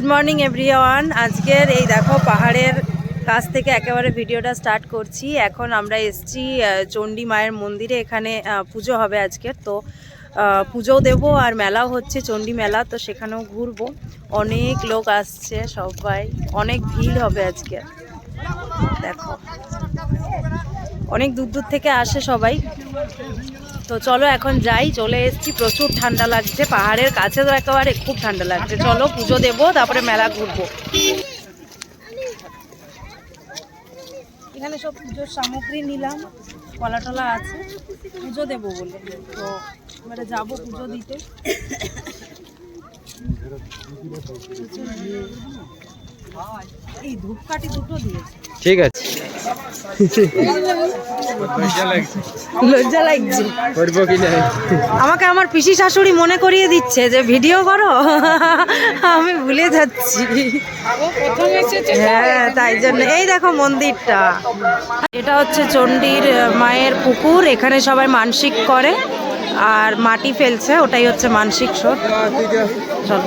Good morning everyone আজকের এই দেখো পাহাড়ের কাছ থেকে একেবারে ভিডিওটা স্টার্ট করছি। এখন আমরা এসছি চণ্ডী মায়ের মন্দিরে। এখানে পুজো হবে আজকের। তো পুজোও দেবো আর মেলাও হচ্ছে চণ্ডী মেলা, তো সেখানেও ঘুরবো। অনেক লোক আসছে সবাই। অনেক ভিড় হবে আজকে। দেখো। অনেক দূর দূর থেকে আসে সবাই। তো চলো এখন যাই, চলে এসেছি, প্রচুর ঠান্ডা লাগছে, পাহাড়ের কাছে তো একেবারে খুব ঠান্ডা লাগছে। চলো পুজো দেবো, তারপরে মেলা ঘুরবো। এখানে সব পুজোর সামগ্রী নিলাম, কলা টলা আছে, পুজো দেবো বলে। তো এবারে যাব পুজো দিতে। এই ধূপকাঠি দুটো দিয়েছে। ঠিক আছে। লজ্জা লাগছে। আমাকে আমার পিসি শাশুড়ি মনে করিয়ে দিচ্ছে যে ভিডিও করো। আমি ভুলে যাচ্ছি। হ্যাঁ তাই জন্য। এই দেখো মন্দিরটা। এটা হচ্ছে চণ্ডীর মায়ের পুকুর। এখানে সবাই মানসিক করে। আর মাটি ফেলছে, ওটাই হচ্ছে মানসিক স্রোত। চলো।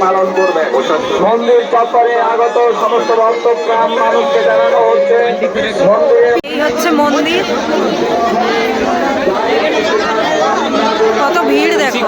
পালন করবে মন্দির চত্বরে আগত সমস্ত ভক্তপ্রাণ মানুষকে জানানো হচ্ছে। হচ্ছে মন্দির। কত ভিড় দেখো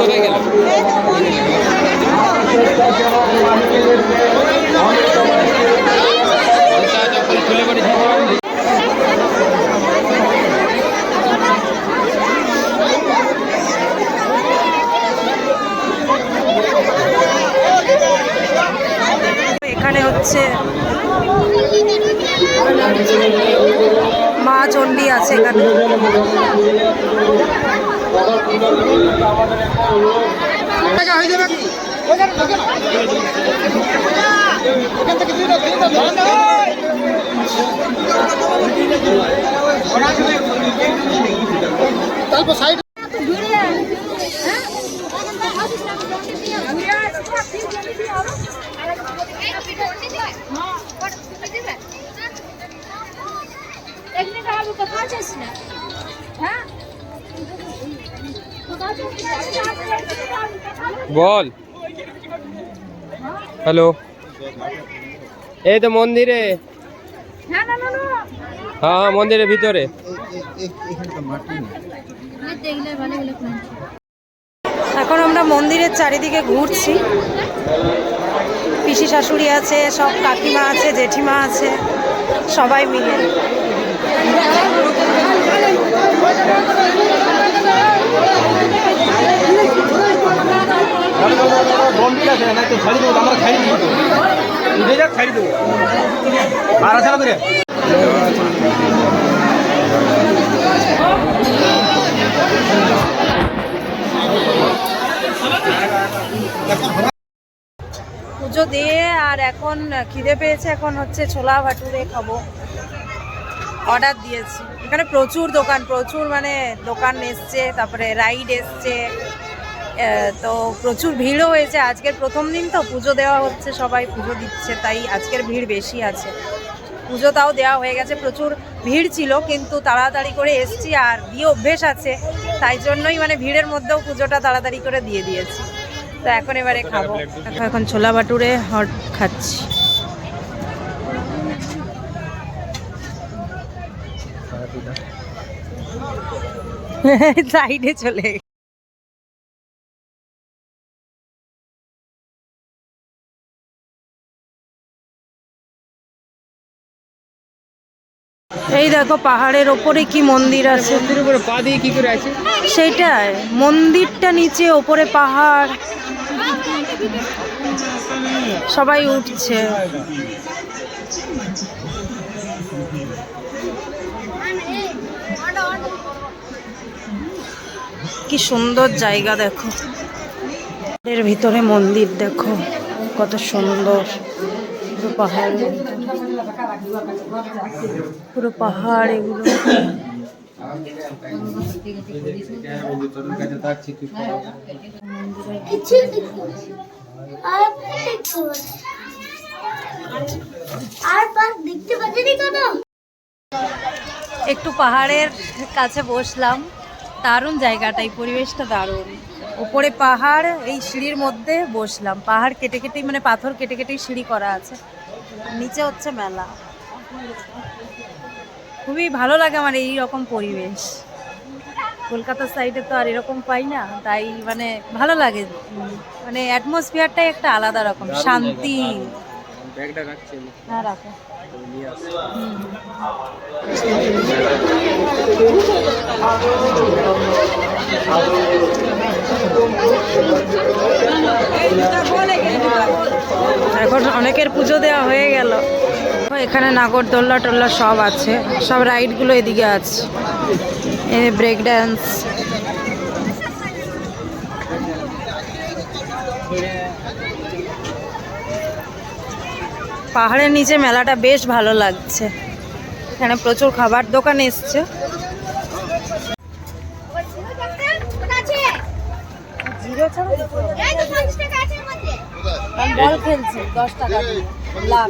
হচ্ছে মা চণ্ডী আছে এখানে এক মিনিট আমি কোথাও যাচ্ছি না হ্যাঁ? কোথাও যাচ্ছি না বল। হ্যালো এই তো মন্দিরে। হ্যাঁ হ্যাঁ মন্দিরের ভিতরে। এখন আমরা মন্দিরের চারিদিকে ঘুরছি। পিসি শাশুড়ি আছে, সব কাকিমা আছে, জেঠিমা আছে, সবাই মিলে। পুজো দিয়ে আর এখন খিদে পেয়েছে এখন হচ্ছে ছোলা ভাটুরে খাব। অর্ডার দিয়েছি। এখানে প্রচুর দোকান, প্রচুর মানে দোকান এসছে, তারপরে রাইড এসছে তো প্রচুর ভিড়ও হয়েছে। আজকের প্রথম দিন তো পুজো দেওয়া হচ্ছে, সবাই পুজো দিচ্ছে, তাই আজকের ভিড় বেশি আছে। পুজো তাও দেওয়া হয়ে গেছে, প্রচুর ভিড় ছিল, কিন্তু তাড়াতাড়ি করে এসছি আর দিয়ে অভ্যেস আছে, তাই জন্যই মানে ভিড়ের মধ্যেও পুজোটা তাড়াতাড়ি করে দিয়ে দিয়েছি। তো এখন এবারে খাব। এখন- ছোলা বাটুরে হট খাচ্ছি। সাইডে চলে এই দেখো পাহাড়ের ওপরে কি মন্দির আছে। মন্দিরের উপরে পা দিয়ে কি করে আছে? সেটাই মন্দিরটা নিচে ওপরে পাহাড়। সবাই উঠছে। কি সুন্দর জায়গা দেখো। এর ভিতরে মন্দির দেখো, কত সুন্দর। পুরো পাহাড়। পুরো পাহাড় এগুলো। একটু পাহাড়ের কাছে বসলাম। দারুণ জায়গাটা এই পরিবেশটা দারুণ। উপরে পাহাড় এই সিঁড়ির মধ্যে বসলাম। পাহাড় কেটে কেটেই মানে পাথর কেটে কেটেই সিঁড়ি করা আছে। নিচে হচ্ছে মেলা। খুবই ভালো লাগে আমার এই রকম পরিবেশ। কলকাতার সাইডে তো আর এরকম পাই না তাই মানে ভালো লাগে। মানে অ্যাটমসফিয়ারটাই একটা আলাদা রকম শান্তি। হ্যাঁ রাখো। হুম। এখন অনেকের পুজো দেওয়া হয়ে গেল। এখানে নাগরদোল্লা টোল্লা সব আছে। সব রাইডগুলো এদিকে আছে। ব্রেক ড্যান্স পাহাড়ের নিচে মেলাটা বেশ ভালো লাগছে। এখানে প্রচুর খাবার দোকান এসছে। জিরো ছাড়া বল খেলছে দশ টাকা। লাভ।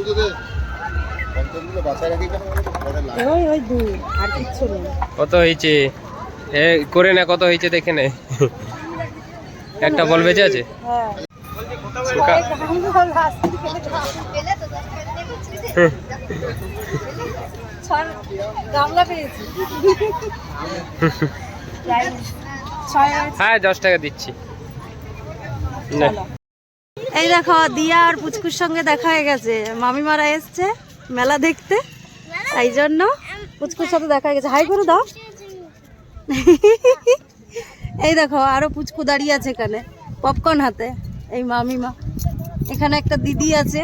ওই ওই দুই আর কিচ্ছু নেই। কত হয়েছে? এ করে না কত হয়েছে দেখে নে। একটা বল বেঁচে আছে? হ্যাঁ। হ্যাঁ দশ টাকা দিচ্ছি। এই দেখো দিয়া আর পুচকুর সঙ্গে দেখা হয়ে গেছে। মামিমারা এসছে মেলা দেখতে। তাই জন্য পুচকুর সাথে দেখা হয়ে গেছে। হাই করে দাও। এই দেখো আরও পুচকু দাঁড়িয়ে আছে এখানে। পপকর্ন হাতে। এই মামিমা এখানে একটা দিদি আছে।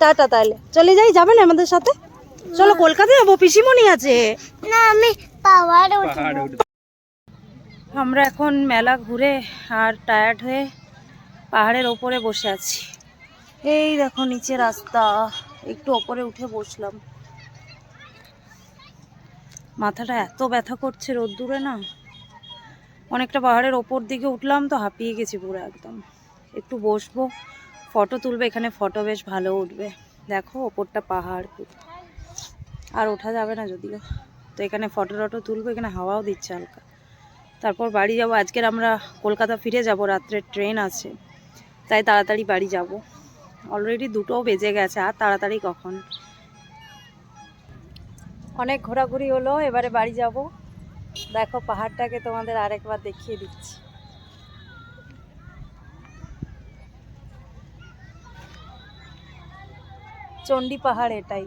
টাটা তাহলে। চলে যাই যাবেন আমাদের সাথে? চলো কলকাতা যাব। পিসিমণি আছে। না আমি পাওয়ার আমরা এখন মেলা ঘুরে আর টায়ার্ড হয়ে পাহাড়ের ওপরে বসে আছি। এই দেখো নিচে রাস্তা, একটু ওপরে উঠে বসলাম। মাথাটা এত ব্যথা করছে রোদ্দুরে না। অনেকটা পাহাড়ের ওপর দিকে উঠলাম তো হাঁপিয়ে গেছি পুরো একদম। একটু বসবো ফটো তুলবে, এখানে ফটো বেশ ভালো উঠবে। দেখো ওপরটা পাহাড় আর ওঠা যাবে না যদিও। তো এখানে ফটো টটো তুলবো, এখানে হাওয়াও দিচ্ছে হালকা। তারপর বাড়ি যাব। আজকের আমরা কলকাতা ফিরে যাব, রাত্রে ট্রেন আছে। তাই তাড়াতাড়ি বাড়ি যাব। অলরেডি দুটোও বেজে গেছে, আর তাড়াতাড়ি কখন? অনেক ঘোরাঘুরি হলো, এবারে বাড়ি যাব। দেখো পাহাড়টাকে তোমাদের আরেকবার দেখিয়ে দিচ্ছি। চণ্ডী পাহাড় এটাই।